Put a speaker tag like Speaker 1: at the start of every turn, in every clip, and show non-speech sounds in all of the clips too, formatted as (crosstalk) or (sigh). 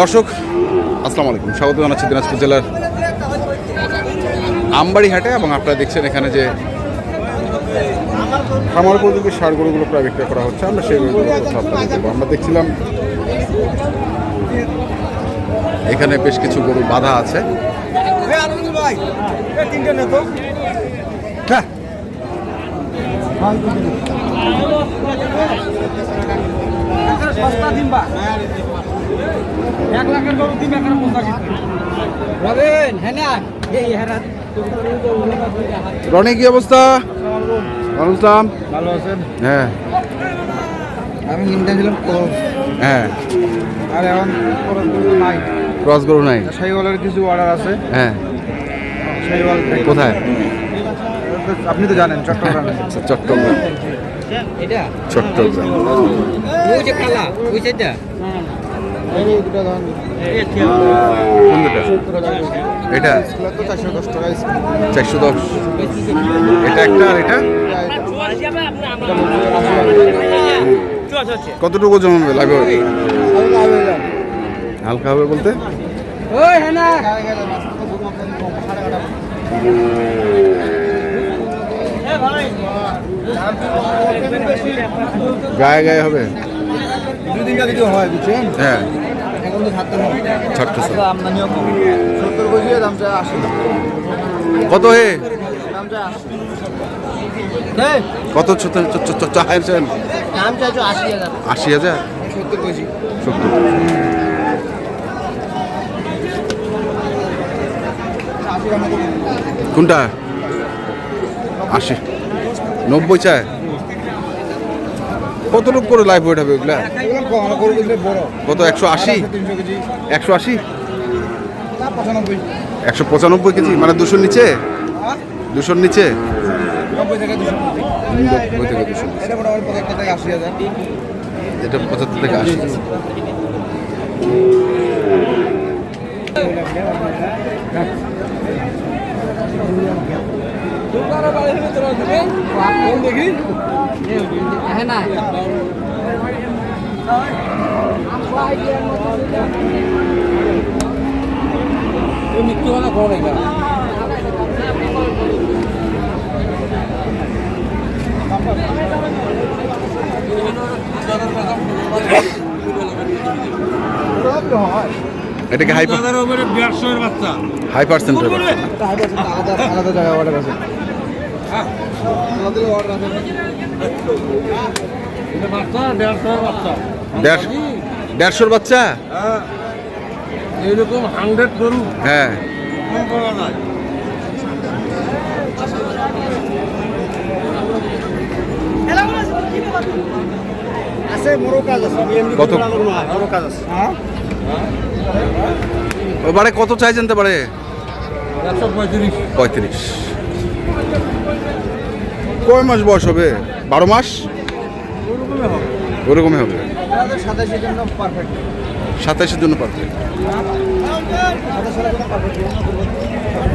Speaker 1: দর্শক, আসসালামু আলাইকুম। স্বাগত জানাচ্ছি দিনাজপুর জেলার আমবাড়ি হাটে এবং আপনারা দেখছেন এখানে যে খামার উপযোগী সার গরুগুলো প্রায় বিক্রয় করা হচ্ছে। আমরা সেই গরুগুলো কথা আপনাদের দেবো আমরা দেখছিলাম এখানে বেশ কিছু গরু বাধা আছে। হ্যাঁ।
Speaker 2: এক লাখের গরু তিন লাখের পঞ্চাশ রবেন হ্যাঁ না। এই হেরাত
Speaker 1: রনি কি অবস্থা? ওয়ালাইকুম
Speaker 2: ভালো আছেন?
Speaker 1: হ্যাঁ।
Speaker 2: আমি নিন্দা ছিলাম
Speaker 1: হ্যাঁ।
Speaker 2: আর এখন নাই।
Speaker 1: ক্রস গরু নাই।
Speaker 2: শাহিওয়ালের কিছু অর্ডার আছে।
Speaker 1: হ্যাঁ।
Speaker 2: শাহিওয়াল
Speaker 1: কোথায়?
Speaker 2: আপনি তো জানেন চট্টগ্রামে।
Speaker 1: চট্টগ্রাম।
Speaker 2: এটা?
Speaker 1: চট্টগ্রাম।
Speaker 2: ওই যে কালা ওই সেটা
Speaker 1: এটা?
Speaker 2: তো চারশো দশ টাকা
Speaker 1: চারশো দশ। এটা একটা আর এটা? কতটুকু জমাবে? লাগবে? হালকা হবে বলতে?
Speaker 2: হ্যাঁ
Speaker 1: গায়ে গায়ে হবে?
Speaker 2: দুদিন যদি হয় বুঝছেন?
Speaker 1: হ্যাঁ।
Speaker 2: এখন তো ছাড়তে হবে।
Speaker 1: ছাড়তেছে
Speaker 2: আমদানিও কম সত্তর কেজি দাম চাই আশি।
Speaker 1: কত হে?
Speaker 2: দাম
Speaker 1: কত চাইছেন
Speaker 2: দাম চাইছো আশি হাজার।
Speaker 1: আশি হাজার?
Speaker 2: সত্তর কেজি
Speaker 1: সত্তর। কোনটা? আশি। নব্বই চায়? কত লোক করে লাইফ ওয়েট হবে ওগুলা? কত একশো আশি?
Speaker 2: তিনশো কেজি।
Speaker 1: একশো আশি? একশো পঁচানব্বই কেজি? মানে দুশোর নিচে? দুশোর নিচে?
Speaker 2: নব্বই থেকে দুশো। এটা পঁচাত্তর থেকে আশি হাজার।
Speaker 1: এটা আশি
Speaker 2: হ্যাঁ না মৃত্যু হলে কোন
Speaker 1: এটাকে হাই
Speaker 3: বাচ্চা।
Speaker 1: হাই পার্সেন্টের
Speaker 2: আলাদা আলাদা জায়গায় অর্ডার আছে আলাদা অর্ডার আছে।
Speaker 3: এটা বাচ্চা।
Speaker 1: দেড়শোর বাচ্চা?
Speaker 3: হ্যাঁ। এইরকম হান্ড্রেড গরু।
Speaker 1: হ্যাঁ।
Speaker 2: কাজ আছে
Speaker 1: কত?
Speaker 2: হ্যাঁ।
Speaker 1: ওবারে কত চাই জানতে পারে
Speaker 3: পঁয়ত্রিশ।
Speaker 1: পঁয়ত্রিশ। কয় মাস বয়স হবে? বারো মাস? ওরকমই হবে।
Speaker 2: সাতাশের জন্য পারফেক্ট
Speaker 1: সাতাইশের জন্য পারবে
Speaker 2: সাতাশের জন্য পারফেক্ট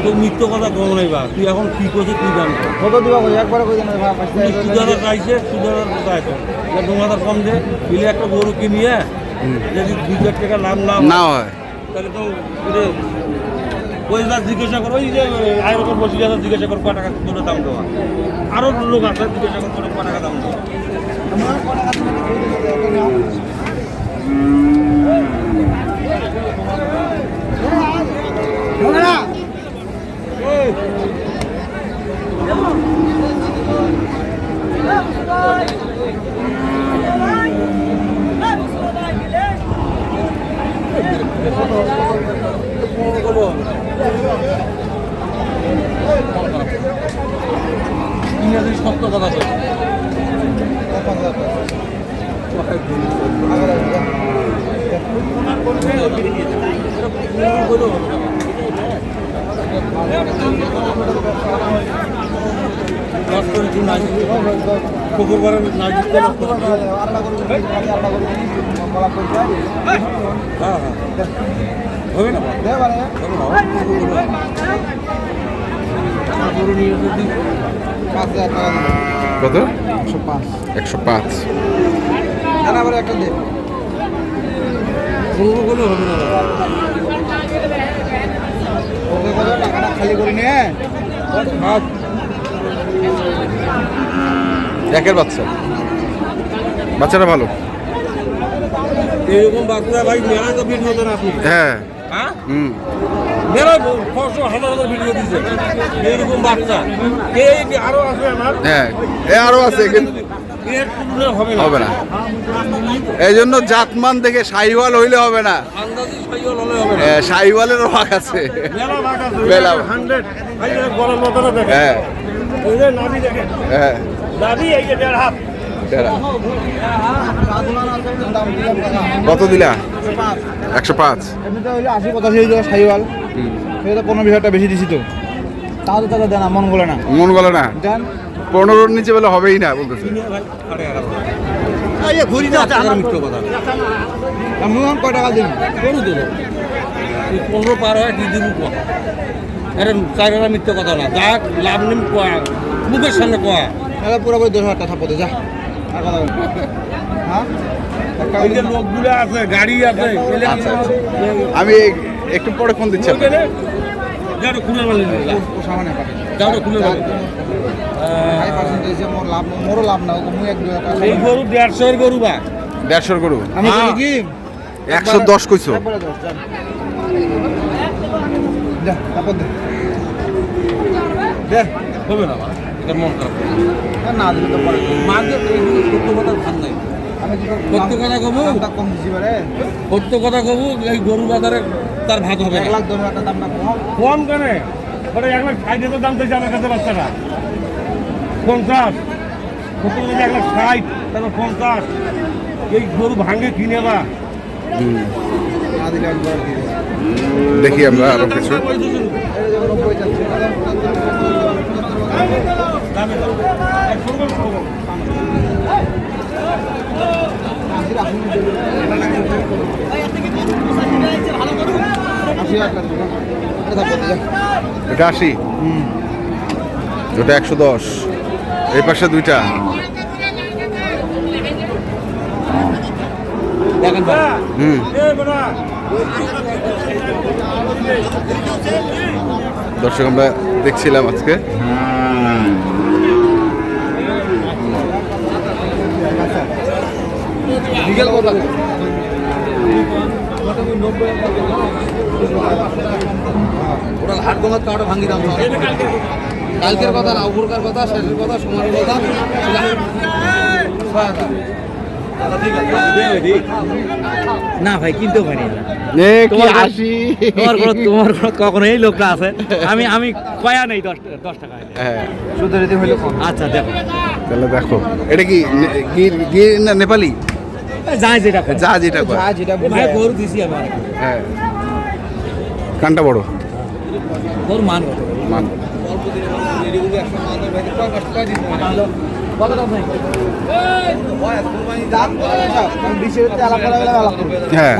Speaker 3: তোর কথা কম নাই বা তুই এখন কি করছিস তুই জানতো
Speaker 2: কত দিবা কই? একবারে কই দেন ভাই
Speaker 3: তুই সুদাদার চাইছে হাজার কম দে দিলে একটা গরু কিনিয়ে যদি দুই হাজার টাকা লাভ না
Speaker 1: না হয়।
Speaker 3: তাহলে তো ওই যা জিজ্ঞাসা করো, ওই যে আয়ের উপর বসে যাচ্ছে জিজ্ঞাসা করো টাকা করে দাম দেওয়া? আরও লোক আছে জিজ্ঞাসা করো ক টাকা দাম দেওয়া? ইংরেজি সত্য কথা বলে কুকুর করে না দিতে হ্যাঁ হ্যাঁ হবে না
Speaker 1: কত?
Speaker 2: একশো পাঁচ।
Speaker 1: একশো পাঁচ।
Speaker 2: একটা দে
Speaker 3: গরু গরু হবে না
Speaker 2: টাকাটা খালি করে নিয়ে
Speaker 1: একের বাচ্চা। বাচ্চাটা ভালো।
Speaker 3: এরকম বাচ্চা ভাই মেলায় তো ভিডিও দেন আপনি।
Speaker 1: হ্যাঁ।
Speaker 3: হ্যাঁ?
Speaker 1: হুম।
Speaker 3: মেলায় ছশো হাজার হাজার ভিডিও দিচ্ছে এরকম বাচ্চা। এই আরও আছে আমার?
Speaker 1: হ্যাঁ এ আছে কিন্তু
Speaker 3: হবে না।
Speaker 1: এই জন্য জাতমান দেখে সাইওয়াল হইলে হবে না। এ, সাইওয়ালেরও ভাগ আছে।
Speaker 3: মেলা ভাগ আছে।
Speaker 1: মেলা।
Speaker 3: হান্ড্রেড।
Speaker 1: হ্যাঁ। হ্যাঁ। কত দিলা?
Speaker 2: একশো পাঁচ। আশি পঁচাশি হয়ে যাবে সাইওয়াল সেটা পনেরো বিশ হাজার বেশি দিছি তো। তাও তো টাকা দেন মন বলে না।
Speaker 1: মন বলে না?
Speaker 2: দেন।
Speaker 1: পনেরোর নিচে বলে হবেই না বলতেছে।
Speaker 3: ঘুরি না মিথ্যে কথা।
Speaker 2: এখন কয় টাকা দিন?
Speaker 3: দেবো। পনেরো পার হয় দিব চার হাজার মিথ্যে কথা না। যা লাভ নিম কোয়া। মুখের সামনে কোয়া।
Speaker 2: তাহলে পুরোপুরি দশ হাজার টাকা থাপতে যা। কথা বল হ্যাঁ?
Speaker 3: যে লোকগুলো আছে গাড়ি আছে।
Speaker 1: আমি একটু পরে ফোন দিচ্ছি
Speaker 3: গরু দেড়শোর হ্যাঁ।
Speaker 2: কি?
Speaker 1: একশো দশ কইছো।
Speaker 2: যা তারপর দে। দে।
Speaker 3: হবে না এটা মন খারাপ
Speaker 2: না দিলে তো পরে।
Speaker 3: সত্য কথা ধান নাই।
Speaker 2: আমি কি
Speaker 3: সত্য কথা কবু?
Speaker 2: দামটা কম দিছি বারে
Speaker 3: সত্য কথা কবু এই গরু বাজারে তার ভাগ হবে
Speaker 2: এক লাখ দশ হাজার দামটা কম।
Speaker 3: কম কেন? ওটা এক লাখ ষাট হাজার দাম চাইছে আমার কাছে বাচ্চারা। পঞ্চাশ। সত্তর হাজার এক লাখ ষাট তারপর পঞ্চাশ। এই গরু ভাঙে কিনে বা।
Speaker 2: না দিলে একবার।
Speaker 1: দেখি আমরা আরও কিছু।
Speaker 2: এটা
Speaker 1: আশি। ওটা একশো দশ। এই পাশে দুইটা। হুম। দর্শক আমরা দেখছিলাম আজকে।
Speaker 2: বিকেল কত ওরা হাট দাম কালকের কথা না উপরকার কথা শেষের কথা সময়ের কথা।
Speaker 4: না ভাই কিনতেও পারি না। তোমার ঘর- তোমার ঘর কখনো এই লোকটা আছে? আমি আমি কয়া নেই দশ দশ টাকা।
Speaker 1: হ্যাঁ।
Speaker 2: শুধু রেডি হইলে
Speaker 4: আচ্ছা দেখো।
Speaker 1: তাহলে দেখো। এটা কি গির গির না নেপালি?
Speaker 4: যাই যেটা
Speaker 1: যা যেটা
Speaker 2: যা যেটা
Speaker 4: ভাই গরু দিছি আমি
Speaker 1: হ্যাঁ। কানটা বড়।
Speaker 4: গরু মান
Speaker 1: মান। হ্যাঁ।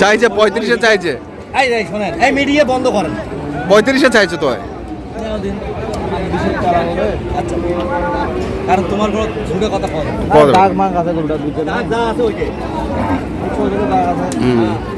Speaker 1: চাইছে পঁয়ত্রিশে চাইছে।
Speaker 4: এই এই মিডিয়া বন্ধ করেন।
Speaker 1: পঁয়ত্রিশে চাইছে তো।
Speaker 4: আচ্ছা। কারণ তোমার ঝুঁকে কথা কম
Speaker 1: কত?
Speaker 2: দাগ মাগ আছে গরুটা দুইটা।
Speaker 4: যা যা আছে ওইটাই।
Speaker 2: আছে।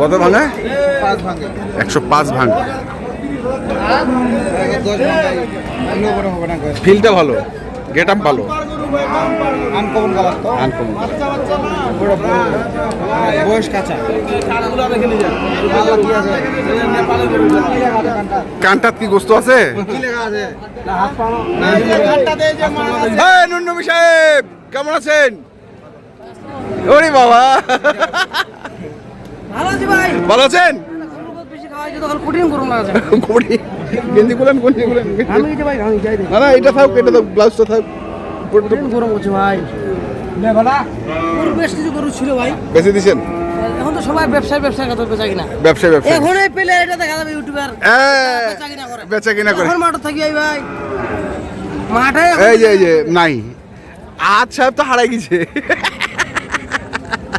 Speaker 1: কত
Speaker 2: পাঁচ ভাঙে।
Speaker 1: একশো পাঁচ ভাঙ। ফিলটা ভালো? গেট আপ ভালো?
Speaker 2: আনকমন কালার তো।
Speaker 1: আনকমন
Speaker 2: বয়স কাঁচা। কি আছে
Speaker 1: কানটাত কি গোস্ত আছে? হ্যাঁ নুন্নবী সাহেব কেমন আছেন? ওরে বাবা।
Speaker 5: ভালো আছি ভাই।
Speaker 1: ভালো আছেন? গেঞ্জি গেঞ্জি না না এটা থাক এটা তো ব্লাউজটা থাক
Speaker 5: গরম হচ্ছে ভাই। বেশ কিছু গরু ছিল ভাই।
Speaker 1: বেশি দিছেন?
Speaker 5: এখন তো সবাই ব্যবসায় ব্যবসায় কথা বেচা কিনা।
Speaker 1: ব্যবসায় ব্যবসা
Speaker 5: এখনই পেলে এটা দেখা যাবে ইউটিউবার। বেচা কিনা করে।
Speaker 1: বেচা কিনা করে।
Speaker 5: এখন মাঠে থাকি ভাই ভাই। মাঠে
Speaker 1: এই যে এই যে নাই। আজ সাহেব তো হারাই গেছে।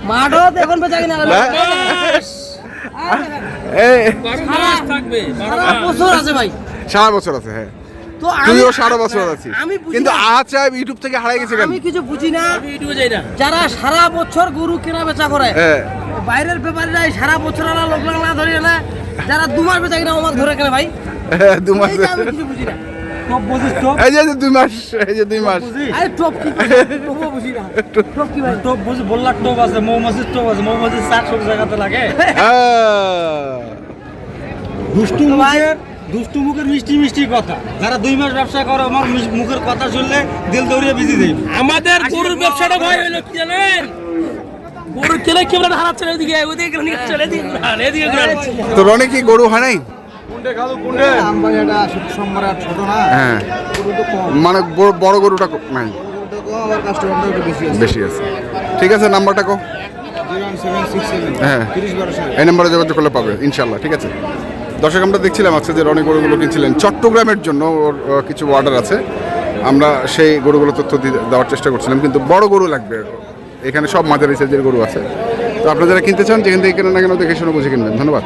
Speaker 5: মাঠও এখন বেচা কিনা সারা বছর আছে ভাই।
Speaker 1: সারা বছর আছে হ্যাঁ।
Speaker 5: তো
Speaker 1: তুইও সারা বছর আছিস।
Speaker 5: আমি
Speaker 1: কিন্তু। আজ সাহেব ইউটিউব থেকে হারাই গেছে
Speaker 5: আমি কিছু বুঝি না। যারা সারা বছর গরু কেনা বেচা করে
Speaker 1: হ্যাঁ।
Speaker 5: বাইরের ব্যাপারীরা সারা বছর আলা লোক না ধরে না যারা দু মাস বেচা কিনা আমার ধরে কেনে ভাই।
Speaker 1: হ্যাঁ, দু মাস
Speaker 5: আমি কিছু বুঝি না।
Speaker 1: এই যে এই যে দুই মাস এই যে দুই মাস।
Speaker 5: আরে টপ কি (laughs) বুঝি না। টপ কি ভাই?
Speaker 4: টোপ বুঝি বললার টোপ আছে মৌমাছির টোপ আছে মৌমাছির শাক সব জায়গাতে লাগে। (laughs) দুষ্টু মুখের দুষ্টু মুখের মিষ্টি মিষ্টি কথা। যারা দুই মাস ব্যবসা করে আমার মুখের কথা শুনলে দিল দৌড়িয়ে বিজি দেয়
Speaker 6: আমাদের গরুর ব্যবসাটা ভয় হলো কি জানেন? গরু কেলে কেমন হারাচ্ছে না এদিকে? ওদিকে চলে এদিকে।
Speaker 1: তো রনে কি গরু হয় নাই হ্যাঁ। মানে বড়- গরুটা নাই?
Speaker 2: বেশি আছে।
Speaker 1: ঠিক আছে নাম্বারটা কো। হ্যাঁ। এই নাম্বারে যোগাযোগ করলে পাবে ইনশাল্লাহ ঠিক আছে? দর্শক আমরা দেখছিলাম আজকে যে রনি গরুগুলো কিনছিলেন। চট্টগ্রামের জন্য ওর কিছু অর্ডার আছে। আমরা সেই গরুগুলো তথ্য দিয়ে- দেওয়ার চেষ্টা করছিলাম কিন্তু বড় গরু লাগবে। এখানে সব মাঝারি সাইজের গরু আছে। তো আপনারা যারা কিনতে চান যেখান থেকে কেনেন না কেন দেখে শুনে বুঝে কিনবেন। ধন্যবাদ।